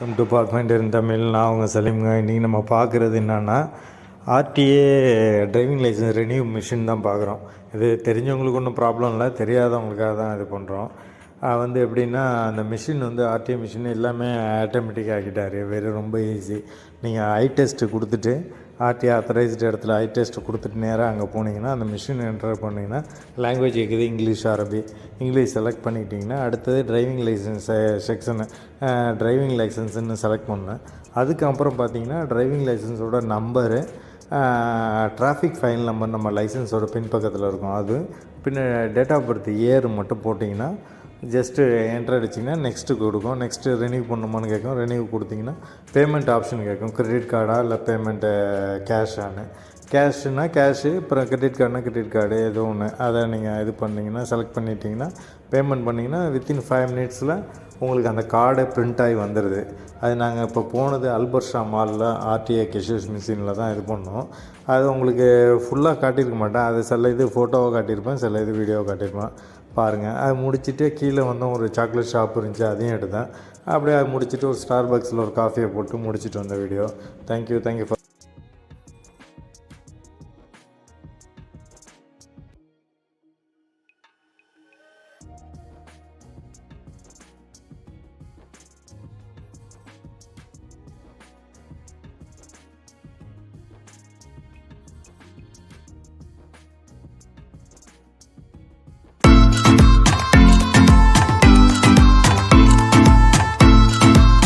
Come to பார்க்மெண்ட் in Tamil நான் உங்கள் சலீம்ங்க இன்றைக்கி நம்ம பார்க்குறது என்னென்னா RTA driving licence renew machine தான் பார்க்குறோம். இது தெரிஞ்சவங்களுக்கு ஒன்றும் ப்ராப்ளம் இல்லை தெரியாதவங்களுக்காக தான் இது பண்ணுறோம் வந்து எப்படின்னா அந்த மிஷின் வந்து ஆர்டிஏ மிஷின் எல்லாமே ஆட்டோமேட்டிக் ஆக்கிட்டார். வெறும் ரொம்ப ஈஸி நீங்கள் ஐ டெஸ்ட்டு கொடுத்துட்டு ஆர்டிஏ ஆத்தரைஸ்டு இடத்துல ஐ டெஸ்ட் கொடுத்துட்டு நேராக அங்கே போனீங்கன்னா அந்த மிஷின் என்டர் பண்ணிங்கன்னா லாங்குவேஜ் கேட்குது இங்கிலீஷ் அரபி. இங்கிலீஷ் செலக்ட் பண்ணிட்டீங்கன்னா அடுத்தது டிரைவிங் லைசன்ஸ் செக்ஷனு டிரைவிங் லைசன்ஸுன்னு செலக்ட் பண்ணேன். அதுக்கப்புறம் பார்த்தீங்கன்னா டிரைவிங் லைசன்ஸோட நம்பரு டிராஃபிக் ஃபைல் நம்பர் நம்ம லைசன்ஸோட பின்பக்கத்தில் இருக்கும். அது பின்ன டேட் ஆஃப் பர்த் இயர் மட்டும் போட்டிங்கன்னா ஜஸ்ட்டு என்ட்ரு அடிச்சிங்கன்னா நெக்ஸ்ட்டு கொடுக்கும். நெக்ஸ்ட்டு ரெனியூ பண்ணணுமான்னு கேட்கும். ரெனியூ கொடுத்தீங்கன்னா பேமெண்ட் ஆப்ஷன் கேட்கும். க்ரெடிட் கார்டா இல்லை பேமெண்ட்டு கேஷானு கேஷுனா கேஷு அப்புறம் கிரெடிட் கார்டுனா கிரெடிட் கார்டு ஏதோ ஒன்று அதை நீங்கள் இது பண்ணிங்கன்னா செலக்ட் பண்ணிட்டீங்கன்னா பேமெண்ட் பண்ணிங்கன்னா வித்தின் ஃபைவ் மினிட்ஸில் உங்களுக்கு அந்த கார்டு பிரிண்ட் ஆகி வந்துடுது அது நாங்கள் இப்போ போனது அல்பர்ஷா மாலில் ஆர்டிஏ கெஷியர்ஸ் மிஷினில் தான் இது பண்ணோம். அது உங்களுக்கு ஃபுல்லாக காட்டியிருக்க மாட்டேன். அது சில இது ஃபோட்டோவை காட்டியிருப்பேன் சில இது வீடியோவை காட்டியிருப்பேன். பாருங்கள் அது முடிச்சுட்டு கீழே வந்து ஒரு சாக்லேட் ஷாப் இருந்துச்சு அதையும் எடுத்தேன். அப்படியே அது முடிச்சுட்டு ஒரு ஸ்டார் பாக்ஸில் ஒரு காஃபியை போட்டு முடிச்சுட்டு வந்த வீடியோ தேங்க்யூ தேங்க்யூ ஃபார்